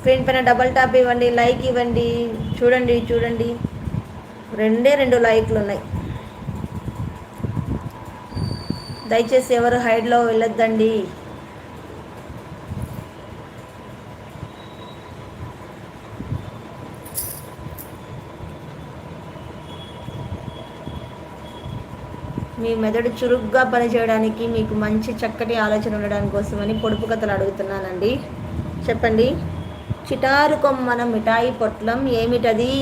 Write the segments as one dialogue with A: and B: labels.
A: Screen పైన double tap ఇవ్వండి like ఇవ్వండి చూడండి చూడండి. రెండే రెండు లైక్లు ఉన్నాయి. దయచేసి ఎవరు హైడ్లో వెళ్ళొద్దండి. మీ మెదడు చురుగ్గా పనిచేయడానికి మీకు మంచి చక్కటి ఆలోచన ఉండడానికి కోసమని పొడుపు కథలు అడుగుతున్నానండి. చెప్పండి. చిటారు కొమ్మన మిఠాయి పొట్లం ఏమిటది?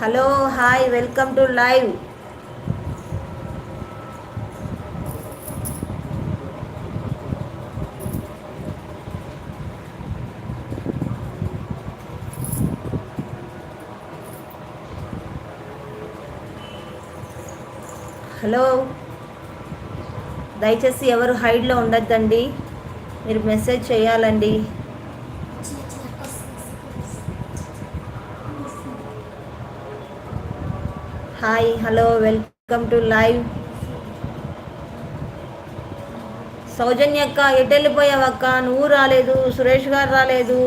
A: Hello hi welcome to live. Hello. దయచేసి ఎవరు హైడ్లో ఉండొద్దండి. మీరు మెసేజ్ చేయాలండి. Hi hello welcome to live. సౌజన్యక్క ఎటు వెళ్ళిపోయావక్క నువ్వు రాలేదు సురేష్ గారు రాలేదు.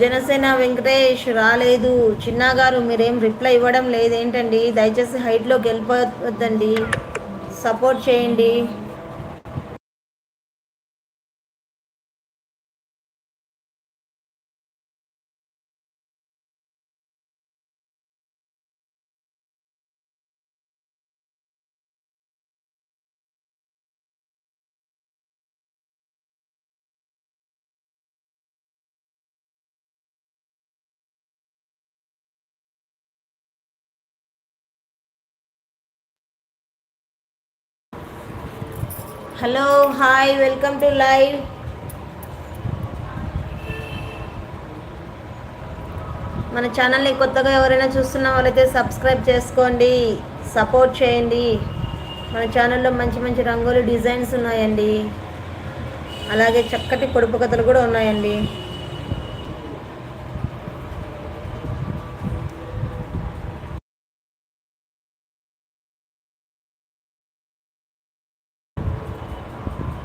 A: జనసేన వెంకటేష్ రాలేదు. చిన్న గారు మీరేం రిప్లై ఇవ్వడం లేదేంటండి? దయచేసి హైట్లోకి వెళ్ళిపోవద్దండి. సపోర్ట్ చేయండి. Hello hi welcome to live మన ఛానల్ని కొత్తగా ఎవరైనా చూస్తున్న వాళ్ళైతే సబ్స్క్రైబ్ చేసుకోండి సపోర్ట్ చేయండి. మన ఛానల్లో మంచి మంచి రంగులు డిజైన్స్ ఉన్నాయండి. అలాగే చక్కటి పొడుపు కథలు కూడా ఉన్నాయండి.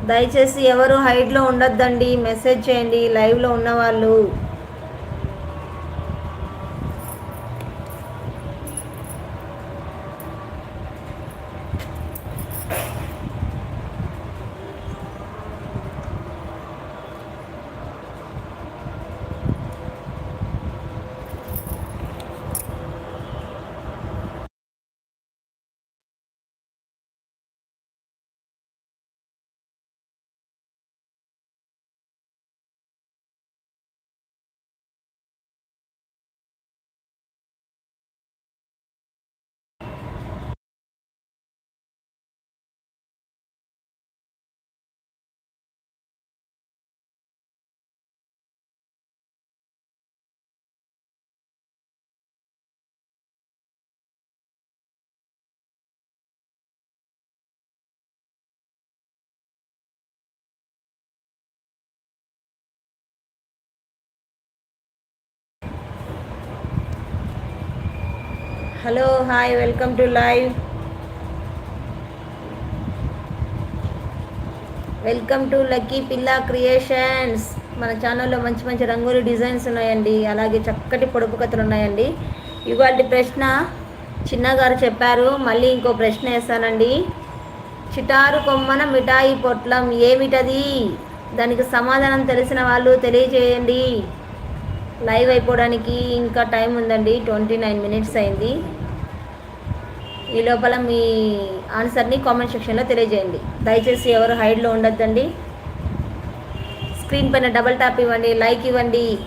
A: దయచేసి ఎవరు హైట్లో ఉండొద్దండి. మెసేజ్ చేయండి. లైవ్లో ఉన్నవాళ్ళు. Hello hi welcome to live. Welcome to lucky పిల్ల క్రియేషన్స్. మన ఛానల్లో మంచి మంచి రంగులు డిజైన్స్ ఉన్నాయండి. అలాగే చక్కటి పొడుపు కథలు ఉన్నాయండి. ఇవాళ ప్రశ్న చిన్నగారు చెప్పారు. మళ్ళీ ఇంకో ప్రశ్న వేస్తానండి. చిటారు కొమ్మన మిఠాయి పొట్లం ఏమిటది? దానికి సమాధానం తెలిసిన వాళ్ళు తెలియజేయండి. లైవ్ అయిపోవడానికి ఇంకా టైం ఉందండి. ట్వంటీ నైన్ మినిట్స్ అయింది. ఈ లోపల మీ ఆన్సర్ని కామెంట్ సెక్షన్లో తెలియజేయండి. దయచేసి ఎవరు హైడ్లో ఉండొద్దండి. స్క్రీన్ పైన డబల్ ట్యాప్ ఇవ్వండి లైక్ ఇవ్వండి.